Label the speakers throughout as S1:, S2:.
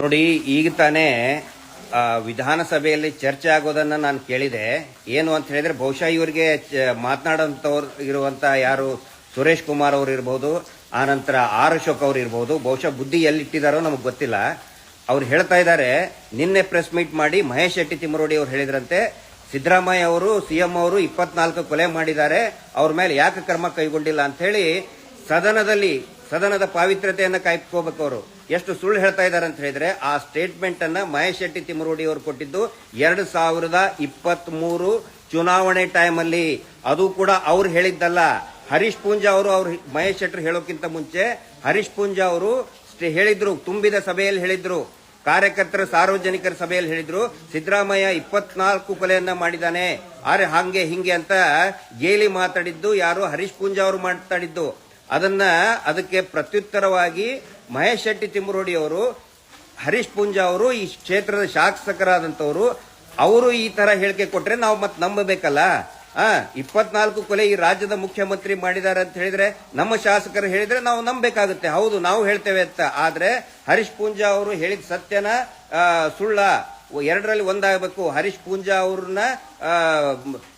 S1: ನೋಡಿ, ಈಗ ತಾನೇ ವಿಧಾನಸಭೆಯಲ್ಲಿ ಚರ್ಚೆ ಆಗೋದನ್ನ ನಾನು ಕೇಳಿದೆ. ಏನು ಅಂತ ಹೇಳಿದ್ರೆ, ಬಹುಶಃ ಇವರಿಗೆ ಮಾತನಾಡೋಂಥವ್ರು ಇರುವಂತ ಯಾರು, ಸುರೇಶ್ ಕುಮಾರ್ ಅವರು ಇರ್ಬೋದು ಆನಂತರ ಆರ್ ಅಶೋಕ್ ಅವರು ಇರ್ಬೋದು, ಬಹುಶಃ ಬುದ್ಧಿ ಎಲ್ಲಿಟ್ಟಿದಾರೋ ನಮಗೆ ಗೊತ್ತಿಲ್ಲ. ಅವ್ರು ಹೇಳ್ತಾ ಇದ್ದಾರೆ, ನಿನ್ನೆ ಪ್ರೆಸ್ ಮೀಟ್ ಮಾಡಿ ಮಹೇಶ್ ಶೆಟ್ಟಿ ತಿಮ್ಮರೋಡಿ ಅವರು ಹೇಳಿದ್ರಂತೆ, ಸಿದ್ದರಾಮಯ್ಯ ಅವರು ಸಿಎಂ ಅವರು ಇಪ್ಪತ್ನಾಲ್ಕು ಕೊಲೆ ಮಾಡಿದ್ದಾರೆ, ಅವ್ರ ಮೇಲೆ ಯಾಕೆ ಕ್ರಮ ಕೈಗೊಂಡಿಲ್ಲ ಅಂತ ಹೇಳಿ, ಸದನದಲ್ಲಿ ಸದನದ ಪಾವಿತ್ರ್ಯತೆಯನ್ನು ಕಾಯ್ಕೋಬೇಕು ಅವರು ಎಷ್ಟು ಸುಳ್ಳು ಹೇಳ್ತಾ ಇದ್ದಾರೆ ಅಂತ ಹೇಳಿದ್ರೆ, ಆ ಸ್ಟೇಟ್ಮೆಂಟ್ ಅನ್ನ ಮಹೇಶ್ ಶೆಟ್ಟಿ ತಿಮ್ಮರೋಡಿ ಅವರು ಕೊಟ್ಟಿದ್ದು ಎರಡು ಸಾವಿರದ ಇಪ್ಪತ್ತ್ ಮೂರು ಚುನಾವಣೆ ಟೈಮ್ ಅಲ್ಲಿ ಅದು ಕೂಡ ಅವ್ರು ಹೇಳಿದ್ದಲ್ಲ. ಹರೀಶ್ ಪೂಂಜಾ ಅವರು ಅವ್ರು ಮಹೇಶ್ ಶೆಟ್ಟರು ಹೇಳೋಕ್ಕಿಂತ ಮುಂಚೆ ಹರೀಶ್ ಪೂಂಜಾ ಅವರು ಹೇಳಿದ್ರು, ತುಂಬಿದ ಸಭೆಯಲ್ಲಿ ಹೇಳಿದ್ರು. ಕಾರ್ಯಕರ್ತರ ಸಾರ್ವಜನಿಕರ ಸಭೆಯಲ್ಲಿ ಹೇಳಿದ್ರು, ಸಿದ್ದರಾಮಯ್ಯ ಇಪ್ಪತ್ನಾಲ್ಕು ಕೊಲೆಯನ್ನ ಮಾಡಿದಾನೆ ಆದ್ರೆ ಹಂಗೆ, ಹಿಂಗೆ ಅಂತ ಗೇಲಿ ಮಾತಾಡಿದ್ದು ಯಾರು? ಹರೀಶ್ ಪೂಂಜಾ ಅವರು ಮಾತಾಡಿದ್ದು. ಅದನ್ನ ಅದಕ್ಕೆ ಪ್ರತ್ಯುತ್ತರವಾಗಿ ಮಹೇಶ್ ಶೆಟ್ಟಿ ತಿಮ್ಮರೋಡಿ ಅವರು, ಹರೀಶ್ ಪೂಂಜಾ ಅವರು, ಈ ಕ್ಷೇತ್ರದ ಶಾಸಕರಾದಂತವರು ಅವರು ಈ ತರ ಹೇಳಿಕೆ ಕೊಟ್ರೆ ನಾವು ಮತ್ತೆ ನಂಬಬೇಕಲ್ಲ? ಆ, ಇಪ್ಪತ್ನಾಲ್ಕು ಕೊಲೆ ಈ ರಾಜ್ಯದ ಮುಖ್ಯಮಂತ್ರಿ ಮಾಡಿದ್ದಾರೆ ಅಂತ ಹೇಳಿದ್ರೆ, ನಮ್ಮ ಶಾಸಕರು ಹೇಳಿದ್ರೆ ನಾವು ನಂಬಬೇಕಾಗುತ್ತೆ. ಹೌದು, ನಾವು ಹೇಳ್ತೇವೆ ಅಂತ. ಆದ್ರೆ ಹರೀಶ್ ಪೂಂಜಾ ಅವರು ಹೇಳಿದ ಸತ್ಯನ ಸುಳ್ಳ ಎರಡರಲ್ಲಿ ಒಂದಾಗಬೇಕು. ಹರೀಶ್ ಪೂಂಜಾ ಅವ್ರನ್ನ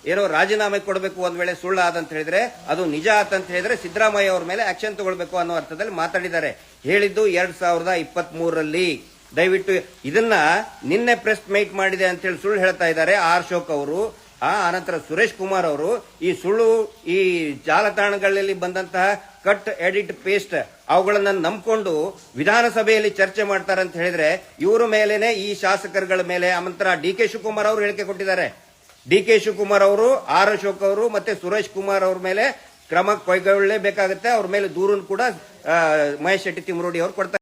S1: ಏನೋ ರಾಜೀನಾಮೆ ಕೊಡಬೇಕು ಒಂದ್ ವೇಳೆ ಸುಳ್ಳು ಆದಂತ ಹೇಳಿದ್ರೆ, ಅದು ನಿಜ ಆತಂತ ಹೇಳಿದ್ರೆ ಸಿದ್ದರಾಮಯ್ಯ ಅವ್ರ ಮೇಲೆ ಆಕ್ಷನ್ ತಗೊಳ್ಬೇಕು ಅನ್ನೋ ಅರ್ಥದಲ್ಲಿ ಮಾತಾಡಿದ್ದಾರೆ. ಹೇಳಿದ್ದು ಎರಡ್ ಸಾವಿರದ ಇಪ್ಪತ್ತ್ ಮೂರರಲ್ಲಿ ದಯವಿಟ್ಟು ಇದನ್ನ ನಿನ್ನೆ ಪ್ರೆಸ್ ಮೀಟ್ ಮಾಡಿದೆ ಅಂತ ಹೇಳಿ ಸುಳ್ಳು ಹೇಳ್ತಾ ಇದ್ದಾರೆ ಆರ್ ಶೋಕ್ ಅವರು. ಆ ಅನಂತರ ಸುರೇಶ್ ಕುಮಾರ್ ಅವರು ಈ ಸುಳ್ಳು, ಈ ಜಾಲತಾಣಗಳಲ್ಲಿ ಬಂದಂತಹ ಕಟ್, ಎಡಿಟ್, ಪೇಸ್ಟ್ ಅವುಗಳನ್ನ ನಂಬಿಕೊಂಡು ವಿಧಾನಸಭೆಯಲ್ಲಿ ಚರ್ಚೆ ಮಾಡ್ತಾರೆ ಅಂತ ಹೇಳಿದ್ರೆ ಇವರ ಮೇಲೇನೆ ಈ ಶಾಸಕರುಗಳ ಮೇಲೆ ಆನಂತರ ಡಿ ಕೆ ಶಿವಕುಮಾರ್ ಅವರು ಹೇಳಿಕೆ ಕೊಟ್ಟಿದ್ದಾರೆ. ಡಿ ಕೆ ಶಿವಕುಮಾರ್ ಅವರು, ಆರ್ ಅಶೋಕ್ ಅವರು ಮತ್ತೆ ಸುರೇಶ್ ಕುಮಾರ್ ಅವ್ರ ಮೇಲೆ ಕ್ರಮ ಕೈಗೊಳ್ಳಲೇಬೇಕಾಗುತ್ತೆ. ಅವ್ರ ಮೇಲೆ ದೂರನ್ನು ಕೂಡ ಮಹೇಶ್ ಶೆಟ್ಟಿ ತಿಮ್ಮರೋಡಿ ಅವರು ಕೊಡ್ತಾರೆ.